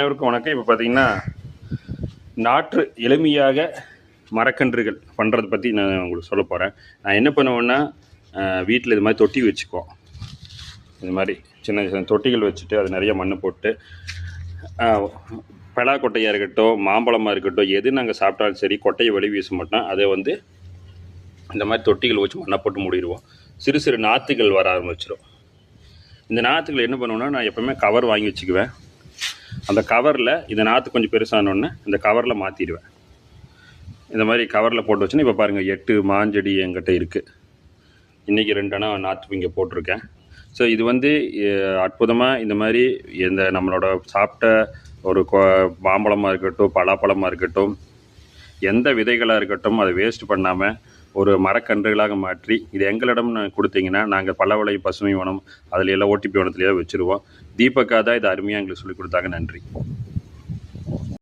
அனைவருக்கும் வணக்கம். இப்போ பார்த்தீங்கன்னா நாற்று எளிமையாக மரக்கன்றுகள் பண்ணுறதை பற்றி நான் உங்களுக்கு சொல்ல போகிறேன் நான் என்ன பண்ணுவேன்னா வீட்டில் இது மாதிரி தொட்டி வச்சுக்குவோம். இது மாதிரி சின்ன சின்ன தொட்டிகள் வச்சுட்டு அது நிறைய மண் போட்டு பலாக்கொட்டையாக பலா கொட்டையாக இருக்கட்டும் மாம்பழமாக இருக்கட்டும் எது நாங்கள் சாப்பிட்டாலும் சரி கொட்டையை வெளி வீச மாட்டோம். அதை வந்து இந்த மாதிரி தொட்டிகள் வச்சு மண்ணை போட்டு மூடிடுவோம். சிறு சிறு நாற்றுகள் வர ஆரம்பிச்சிடும் இந்த நாற்றுகள் என்ன பண்ணுவோன்னா நான் எப்போவுமே கவர் வாங்கி வச்சுக்குவேன். அந்த கவரில் இதை நாற்று கொஞ்சம் பெருசானோடனே இந்த கவரில் மாற்றிடுவேன் இந்த மாதிரி கவரில் போட்டு வச்சுன்னா இப்போ பாருங்கள் எட்டு மாஞ்செடி என்கிட்ட இருக்குது இன்றைக்கி ரெண்டு அணா நாற்று இங்கே போட்டிருக்கேன். ஸோ இது வந்து அற்புதமாக இந்த மாதிரி இந்த நம்மளோட சாப்பிட்ட ஒரு கொ மாம்பழமாக இருக்கட்டும் பலாப்பழமாக இருக்கட்டும் எந்த விதைகளாக இருக்கட்டும் அதை வேஸ்ட் பண்ணாமல் ஒரு மரக்கன்றுகளாக மாற்றி இது எங்களிடம் கொடுத்தீங்கன்னா நாங்கள் பலவளை பசுமை வனம் அதில் எல்லாம் ஓடிபி வனத்துலேயே வச்சுருவோம். தீபக்கா தான் இது அருமையாக எங்களுக்கு சொல்லிக் கொடுத்தாங்க. நன்றி.